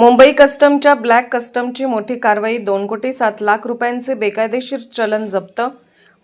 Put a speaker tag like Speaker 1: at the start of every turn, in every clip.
Speaker 1: Mumbai कस्टमच्या black कस्टमची मोठी कारवाई दोन कोटी सात लाख रुपयांचे बेकायदेशीर चलन जप्त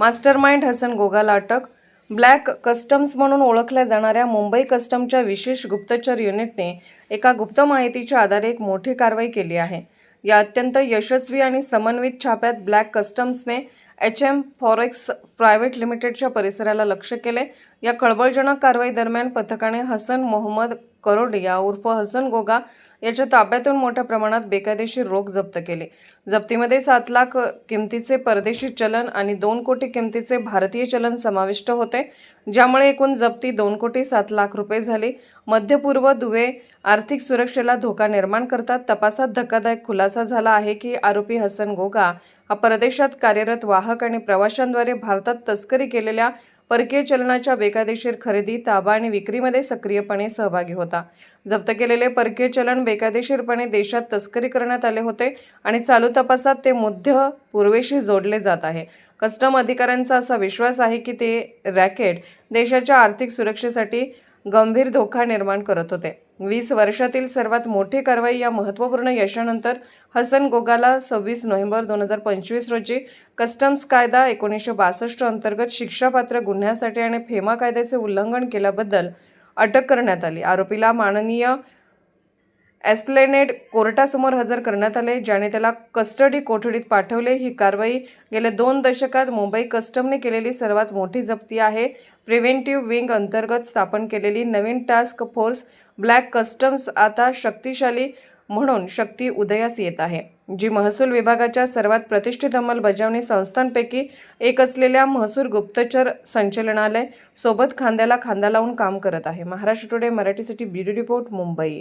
Speaker 1: मास्टरमाइंड हसन गोगाला अटक ब्लॅक कस्टम्स म्हणून ओळखल्या जाणाऱ्या मुंबई कस्टमच्या विशेष गुप्तचर युनिटने एका गुप्त माहितीच्या आधारे एक मोठी कारवाई केली आहे. या अत्यंत यशस्वी आणि समन्वित छाप्यात ब्लॅक कस्टम्सने एच एम फॉरेक्स प्रायव्हेट लिमिटेडच्या परिसराला लक्ष केले. या खळबळजनक कारवाई दरम्यान पथकाने हसन मोहम्मद करोडिया उर्फ हसन गोगा याच्या ताब्यातून मोठ्या प्रमाणात बेकायदेशीर रोख जप्त केले. जप्तीमध्ये सात लाख किमतीचे परदेशी चलन आणि दोन कोटी किमतीचे भारतीय चलन समाविष्ट होते ज्यामुळे एकूण जप्ती दोन कोटी सात लाख रुपये झाली. मध्यपूर्व दुवे आर्थिक सुरक्षेला धोका निर्माण करतात. तपासात धक्कादायक खुलासा झाला आहे की आरोपी हसन गोगा हा परदेशात कार्यरत वाहक आणि प्रवाशांद्वारे भारतात तस्करी केलेल्या परकीय चलनाच्या बेकायदेशीर खरेदी ताबा आणि विक्रीमध्ये सक्रियपणे सहभागी होता. जप्त केलेले परकीय चलन बेकायदेशीरपणे देशात तस्करी करण्यात आले होते आणि चालू तपासात ते मध्य पूर्वेशी जोडले जात आहे. कस्टम अधिकाऱ्यांचा असा विश्वास आहे की ते रॅकेट देशाच्या आर्थिक सुरक्षेसाठी गंभीर धोका निर्माण करत होते. वीस वर्षातील सर्वात मोठी कारवाई या महत्त्वपूर्ण यशानंतर हसन गोगाला सव्वीस नोव्हेंबर दोन हजार पंचवीस रोजी कस्टम्स कायदा एकोणीसशे बासष्ट अंतर्गत शिक्षापात्र गुन्ह्यासाठी आणि फेमा कायद्याचे उल्लंघन केल्याबद्दल अटक करण्यात आली. आरोपीला माननीय एस्प्लेनेड कोर्टासमोर हजर करण्यात आले ज्याने त्याला कस्टडी कोठडीत पाठवले. ही कारवाई गेल्या दोन दशकात मुंबई कस्टमने केलेली सर्वात मोठी जप्ती आहे. प्रिव्हेंटिव्ह विंग अंतर्गत स्थापन केलेली नवीन टास्क फोर्स ब्लॅक कस्टम्स आता शक्तिशाली म्हणून शक्ती उदयास येत आहे जी महसूल विभागाच्या सर्वात प्रतिष्ठित अंमलबजावणी संस्थांपैकी एक असलेल्या महसूल गुप्तचर संचलनालय सोबत खांद्याला खांदा लावून काम करत आहे. महाराष्ट्र टुडे मराठीसाठी ब्युरो रिपोर्ट मुंबई.